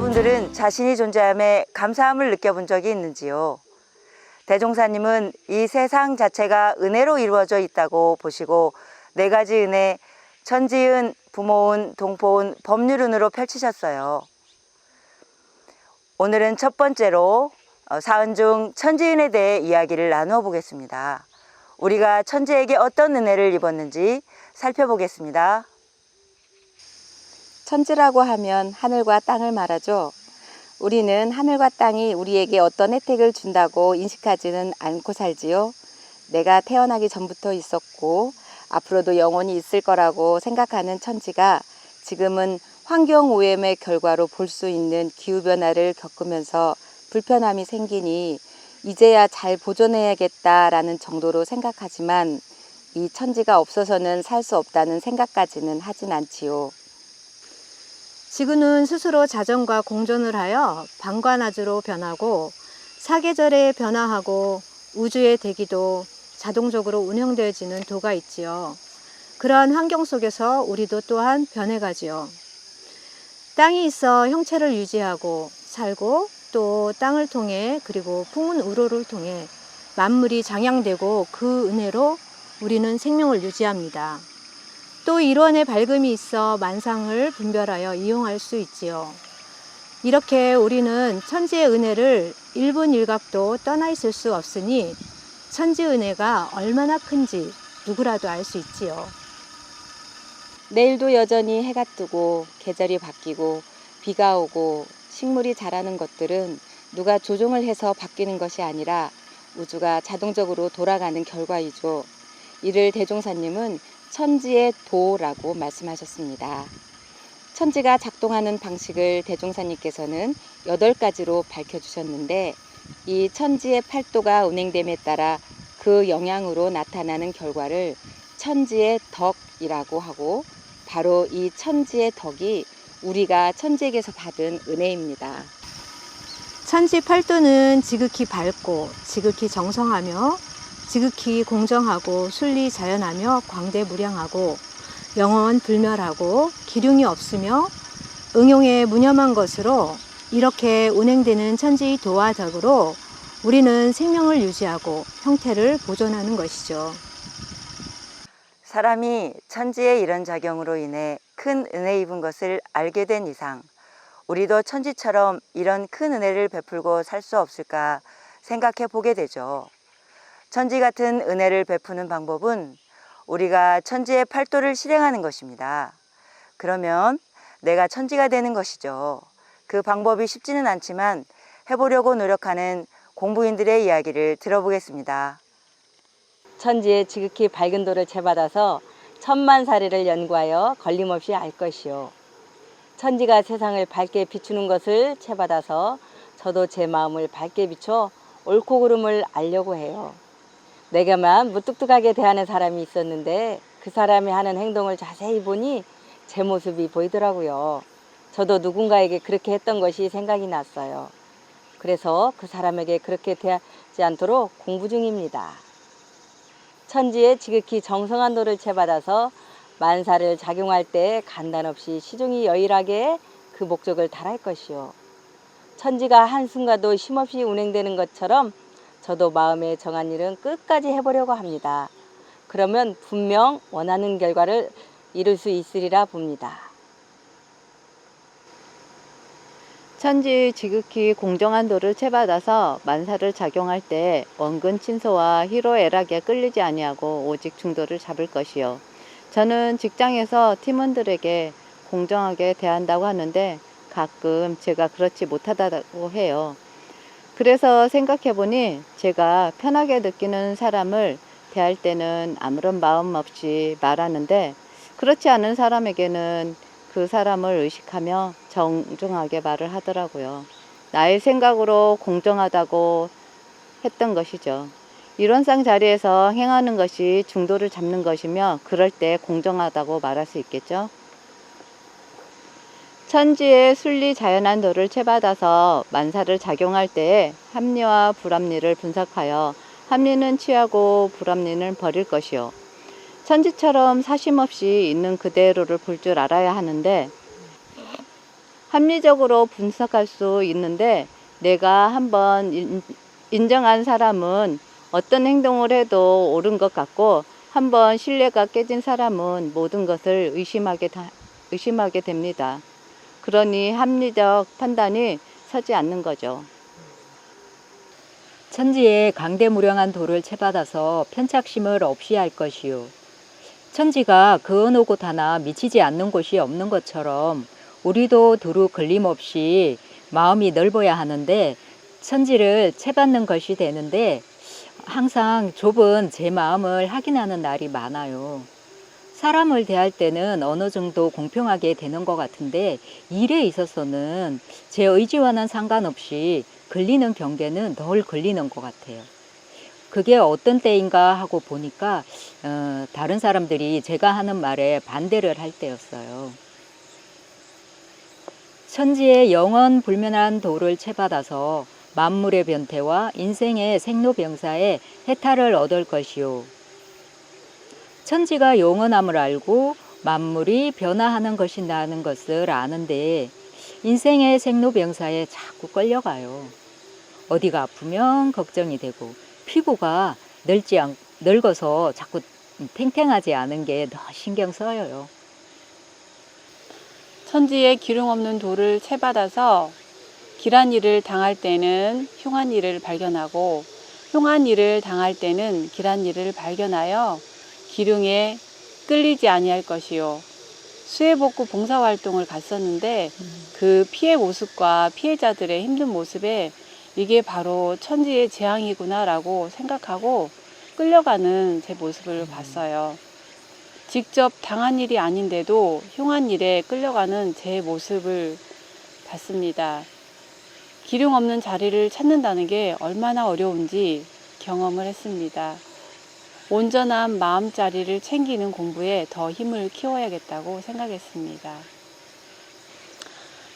여러분들은 자신이 존재함에 감사함을 느껴본 적이 있는지요? 대종사님은 이 세상 자체가 은혜로 이루어져 있다고 보시고 네 가지 은혜, 천지은, 부모은, 동포은, 법률은으로 펼치셨어요. 오늘은 첫 번째로 어, 사은 중 천지은에 대해 이야기를 나누어 보겠습니다. 우리가 천지에게 어떤 은혜를 입었는지 살펴보겠습니다. 천지라고 하면 하늘과 땅을 말하죠. 우리는 하늘과 땅이 우리에게 어떤 혜택을 준다고 인식하지는 않고 살지요. 내가 태어나기 전부터 있었고 앞으로도 영원히 있을 거라고 생각하는 천지가 지금은 환경 오염의 결과로 볼 수 있는 기후 변화를 겪으면서 불편함이 생기니 이제야 잘 보존해야겠다라는 정도로 생각하지만 이 천지가 없어서는 살 수 없다는 생각까지는 하진 않지요. 지구는 스스로 자전과 공존을 하여 방관아주로 변하고 사계절에 변화하고 우주의 대기도 자동적으로 운영되어지는 도가 있지요. 그러한 환경 속에서 우리도 또한 변해가지요. 땅이 있어 형체를 유지하고 살고 또 땅을 통해 그리고 풍운 우로를 통해 만물이 장양되고 그 은혜로 우리는 생명을 유지합니다. 또 일원의 밝음이 있어 만상을 분별하여 이용할 수 있지요. 이렇게 우리는 천지의 은혜를 1분 1각도 떠나 있을 수 없으니 천지 은혜가 얼마나 큰지 누구라도 알 수 있지요. 내일도 여전히 해가 뜨고 계절이 바뀌고 비가 오고 식물이 자라는 것들은 누가 조종을 해서 바뀌는 것이 아니라 우주가 자동적으로 돌아가는 결과이죠. 이를 대종사님은 천지의 도라고 말씀하셨습니다. 천지가 작동하는 방식을 대종사님께서는 여덟 가지로 밝혀주셨는데 이 천지의 팔도가 운행됨에 따라 그 영향으로 나타나는 결과를 천지의 덕이라고 하고 바로 이 천지의 덕이 우리가 천지에게서 받은 은혜입니다. 천지 팔도는 지극히 밝고 지극히 정성하며 지극히 공정하고 순리 자연하며 광대무량하고 영원 불멸하고 기륭이 없으며 응용에 무념한 것으로 이렇게 운행되는 천지의 도와 덕으로 우리는 생명을 유지하고 형태를 보존하는 것이죠. 사람이 천지의 이런 작용으로 인해 큰 은혜 입은 것을 알게 된 이상 우리도 천지처럼 이런 큰 은혜를 베풀고 살 수 없을까 생각해 보게 되죠. 천지 같은 은혜를 베푸는 방법은 우리가 천지의 팔도를 실행하는 것입니다. 그러면 내가 천지가 되는 것이죠. 그 방법이 쉽지는 않지만 해보려고 노력하는 공부인들의 이야기를 들어보겠습니다. 천지의 지극히 밝은 도를 채받아서 천만 사례를 연구하여 걸림없이 알 것이요. 천지가 세상을 밝게 비추는 것을 채받아서 저도 제 마음을 밝게 비춰 옳고 그름을 알려고 해요. 내게만 무뚝뚝하게 대하는 사람이 있었는데 그 사람이 하는 행동을 자세히 보니 제 모습이 보이더라고요. 저도 누군가에게 그렇게 했던 것이 생각이 났어요. 그래서 그 사람에게 그렇게 대하지 않도록 공부 중입니다. 천지의 지극히 정성한 도를 채받아서 만사를 작용할 때 간단 없이 시종이 여일하게 그 목적을 달할 것이요. 천지가 한순간도 쉼없이 운행되는 것처럼 저도 마음에 정한 일은 끝까지 해보려고 합니다. 그러면 분명 원하는 결과를 이룰 수 있으리라 봅니다. 천지 지극히 공정한 도를 채받아서 만사를 작용할 때 원근 친소와 희로애락에 끌리지 아니하고 오직 중도를 잡을 것이요. 저는 직장에서 팀원들에게 공정하게 대한다고 하는데 가끔 제가 그렇지 못하다고 해요. 그래서 생각해 보니 제가 편하게 느끼는 사람을 대할 때는 아무런 마음 없이 말하는데 그렇지 않은 사람에게는 그 사람을 의식하며 정중하게 말을 하더라고요. 나의 생각으로 공정하다고 했던 것이죠. 이론상 자리에서 행하는 것이 중도를 잡는 것이며 그럴 때 공정하다고 말할 수 있겠죠. 천지의 순리 자연한 도를 채받아서 만사를 작용할 때에 합리와 불합리를 분석하여 합리는 취하고 불합리는 버릴 것이요. 천지처럼 사심 없이 있는 그대로를 볼 줄 알아야 하는데 합리적으로 분석할 수 있는데 내가 한번 인- 인정한 사람은 어떤 행동을 해도 옳은 것 같고 한번 신뢰가 깨진 사람은 모든 것을 의심하게, 다- 의심하게 됩니다. 그러니 합리적 판단이 서지 않는 거죠. 천지에 강대무량한 돌을 채받아서 편착심을 없이 할 것이요. 천지가 그 어느 곳 하나 미치지 않는 곳이 없는 것처럼 우리도 두루 걸림없이 마음이 넓어야 하는데 천지를 채받는 것이 되는데 항상 좁은 제 마음을 확인하는 날이 많아요. 사람을 대할 때는 어느 정도 공평하게 되는 것 같은데 일에 있어서는 제 의지와는 상관없이 걸리는 경계는 덜 걸리는 것 같아요. 그게 어떤 때인가 하고 보니까 어, 다른 사람들이 제가 하는 말에 반대를 할 때였어요. 천지의 영원 불면한 도를 채받아서 만물의 변태와 인생의 생로병사의 해탈을 얻을 것이요. 천지가 영원함을 알고 만물이 변화하는 것이라는 것을 아는데 인생의 생로병사에 자꾸 끌려가요. 어디가 아프면 걱정이 되고 피부가 늙지 않, 늙어서 자꾸 탱탱하지 않은 게 더 신경 써요. 천지에 기름 없는 돌을 채받아서 길한 일을 당할 때는 흉한 일을 발견하고 흉한 일을 당할 때는 길한 일을 발견하여 기륭에 끌리지 아니할 것이요. 수해복구 봉사활동을 갔었는데 그 피해 모습과 피해자들의 힘든 모습에 이게 바로 천지의 재앙이구나라고 생각하고 끌려가는 제 모습을 봤어요. 직접 당한 일이 아닌데도 흉한 일에 끌려가는 제 모습을 봤습니다. 기름 없는 자리를 찾는다는 게 얼마나 어려운지 경험을 했습니다. 온전한 마음자리를 챙기는 공부에 더 힘을 키워야겠다고 생각했습니다.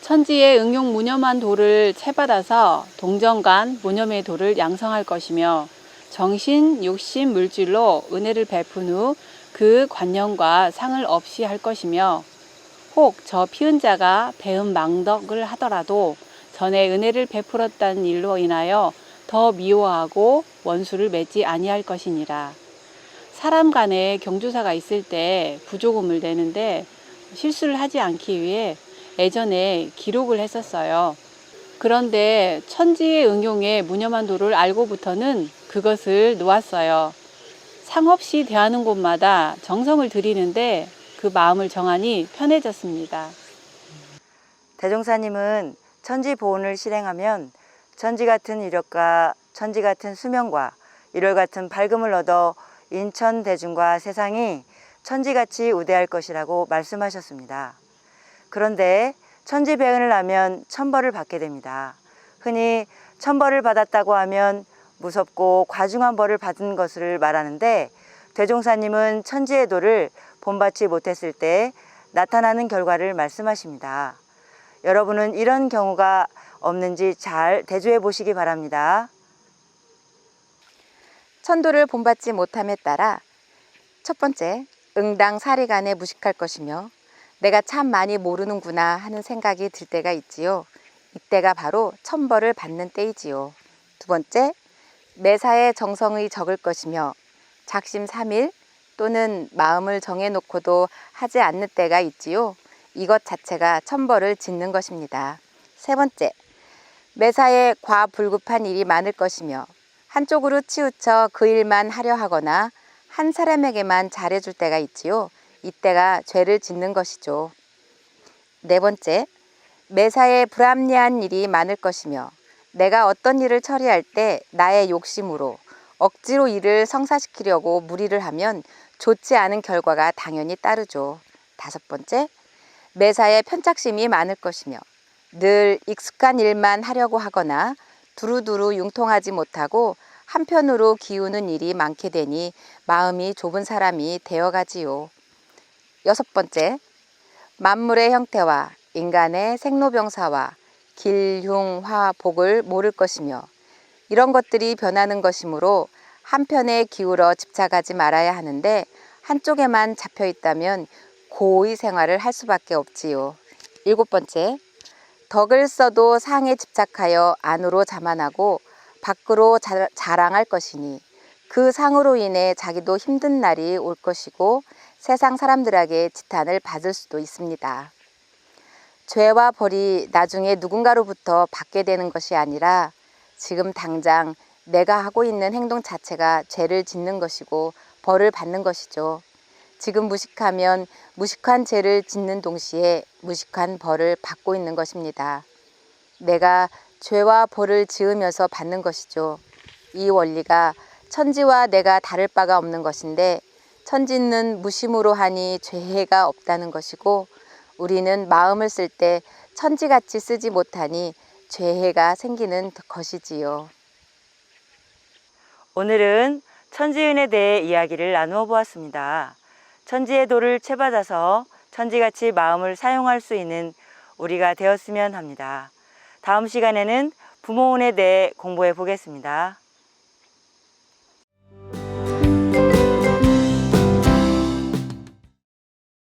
천지의 응용 무념한 돌을 채받아서 동정간 무념의 돌을 양성할 것이며 정신, 육신, 물질로 은혜를 베푼 후 그 관념과 상을 없이 할 것이며 혹 저 피은 자가 배은 망덕을 하더라도 전에 은혜를 베풀었다는 일로 인하여 더 미워하고 원수를 맺지 아니할 것이니라. 사람 간에 경주사가 있을 때 부조금을 내는데 실수를 하지 않기 위해 예전에 기록을 했었어요. 그런데 천지의 응용에 무념한 도를 알고부터는 그것을 놓았어요. 상없이 대하는 곳마다 정성을 들이는데 그 마음을 정하니 편해졌습니다. 대종사님은 천지 보온을 실행하면 천지 같은 이력과 천지 같은 수명과 일월 같은 밝음을 얻어 인천 대중과 세상이 천지같이 우대할 것이라고 말씀하셨습니다. 그런데 천지 배은을 하면 천벌을 받게 됩니다. 흔히 천벌을 받았다고 하면 무섭고 과중한 벌을 받은 것을 말하는데 대종사님은 천지의 도를 본받지 못했을 때 나타나는 결과를 말씀하십니다. 여러분은 이런 경우가 없는지 잘 대조해 보시기 바랍니다. 천도를 본받지 못함에 따라 첫 번째, 응당 사리간에 무식할 것이며 내가 참 많이 모르는구나 하는 생각이 들 때가 있지요. 이때가 바로 천벌을 받는 때이지요. 두 번째, 매사에 정성의 적을 것이며 작심 삼일 또는 마음을 정해놓고도 하지 않는 때가 있지요. 이것 자체가 천벌을 짓는 것입니다. 세 번째, 매사에 과불급한 일이 많을 것이며 한쪽으로 치우쳐 그 일만 하려 하거나 한 사람에게만 잘해줄 때가 있지요. 이때가 죄를 짓는 것이죠. 네 번째, 매사에 불합리한 일이 많을 것이며 내가 어떤 일을 처리할 때 나의 욕심으로 억지로 일을 성사시키려고 무리를 하면 좋지 않은 결과가 당연히 따르죠. 다섯 번째, 매사에 편착심이 많을 것이며 늘 익숙한 일만 하려고 하거나 두루두루 융통하지 못하고 한편으로 기우는 일이 많게 되니 마음이 좁은 사람이 되어가지요. 여섯 번째, 만물의 형태와 인간의 생로병사와 길, 흉, 화, 복을 모를 것이며 이런 것들이 변하는 것이므로 한편에 기울어 집착하지 말아야 하는데 한쪽에만 잡혀 있다면 고의 생활을 할 수밖에 없지요. 일곱 번째, 덕을 써도 상에 집착하여 안으로 자만하고 밖으로 자, 자랑할 것이니 그 상으로 인해 자기도 힘든 날이 올 것이고 세상 사람들에게 지탄을 받을 수도 있습니다. 죄와 벌이 나중에 누군가로부터 받게 되는 것이 아니라 지금 당장 내가 하고 있는 행동 자체가 죄를 짓는 것이고 벌을 받는 것이죠. 지금 무식하면 무식한 죄를 짓는 동시에 무식한 벌을 받고 있는 것입니다. 내가 죄와 벌을 지으면서 받는 것이죠. 이 원리가 천지와 내가 다를 바가 없는 것인데 천지는 무심으로 하니 죄해가 없다는 것이고 우리는 마음을 쓸 때 천지같이 쓰지 못하니 죄해가 생기는 것이지요. 오늘은 천지은에 대해 이야기를 나누어 보았습니다. 천지의 도를 채받아서 천지같이 마음을 사용할 수 있는 우리가 되었으면 합니다. 다음 시간에는 부모운에 대해 공부해 보겠습니다.